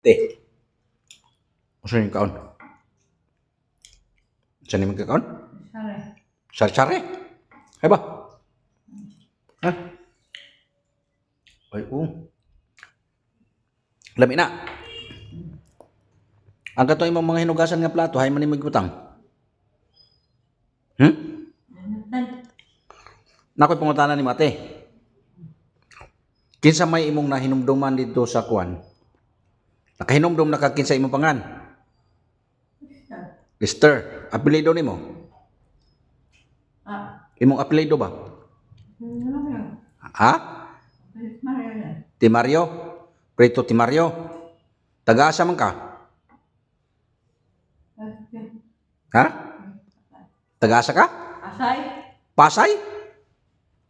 Te. Usa yung kaon? Saan yung kaon? Sare. Sari-sari? Ay ba? Ha? Ay, oo. Lami na. Ang kato imong mga hinugasan nga plato, hay man imong gutang. Hmm? Nakoy pangutana ni Mate. Kinsa may imong nahinumduman dito sa kuan? Nakahinumdum na ka kinsa imong pangan? Mister, apelido nimo? Ah, Imong apelido ba? ano ba? Ha? Mario yan. Ti Mario? Prito Ti Mario? Taga-asa man ka? Ha? Taga-asa ka? Asay? Pasay?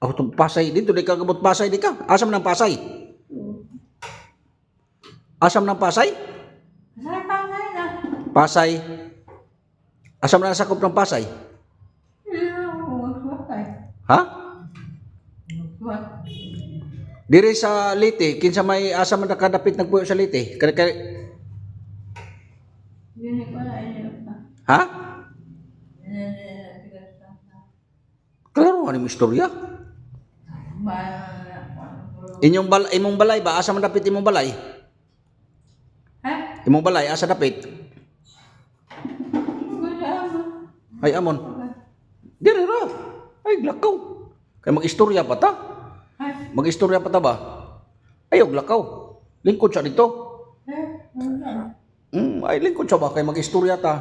Ako itong Pasay. Dito di ka kabot Pasay di ka. Asam ng Pasay? Asam ng Pasay? Asay pa nga na. Pasay. Asam na sakop ng Pasay? Ha? Diri sa Liti, kinsa may asa man nakadapit nagpuyo sa Liti? Kaya kaya na ha? Klaro yung istorya? Inyong bal imong balay ba asa man dapit imong balay? Imong balay asa dapit? Ay amon. Diri ra. Ay lakaw. Kay mag-istorya pa ta. Mag-istorya pa ta ba? Ayog lakaw. Lingkod siya dito. Wala. Mm, ay lingkod siya ba kay mag-istorya ta.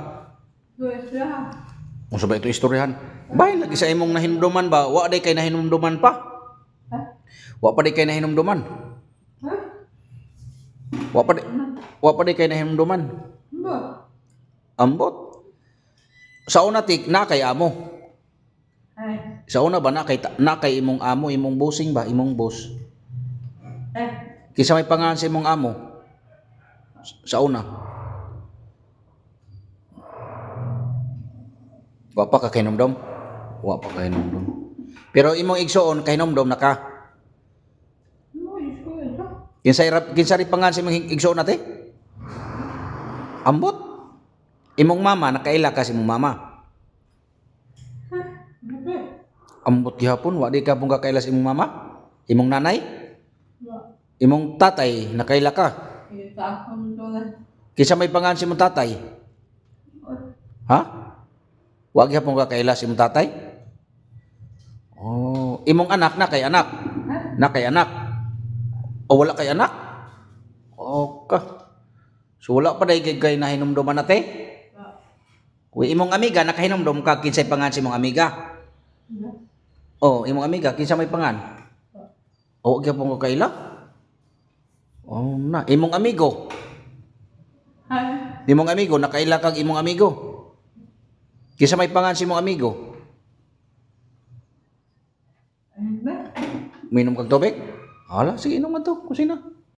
Kung sabay ito istoryahan. Bahay lagi sa imong nahinumduman ba? Wa day kay nahinumduman pa. Ha? Wa pa day kay nahinumduman. Wa pa day, wa pa day kay nahinumduman. Ba? Ambot. Sa una tik na kay amo. Ay. Sa una ba na kay na kay imong amo, imong bossing ba, imong boss. Eh. Kisa may pangalan sa imong amo. Sa una. Wa pa ka kainomdom. Wa pa ka kainomdom. Pero imong igsuon kainomdom na ka. Mo, Diyos ko ito. Kinsa irap kinsa ri pangalan sa imong igsuon nate? Ambot. Imong mama nakaila ka sa imong mama. Ambot gihapon wa di ka pong kakaila sa imong mama? Imong nanay? Imong tatay nakaila ka. Kinsa may pangalan sa imong tatay? Ha? Wa gyapon ka kaila sa imong tatay? Oh, imong anak na kay anak. Na kay anak. O wala kay anak? O ka. So wala pa day kay na hinumduman nate? Ba? Uy, imong amiga nakahinumdum ka kinsay pangan sa imong amiga? Oh, imong amiga kinsa may pangan? O gyapon ka kaila? Oh na, imong amigo. Ha? Imong amigo nakaila kag imong amigo. Kinsa may pangan sa imong amigo? Ano ba? Minom kag tubig? Hala, sige inom to. Kusina.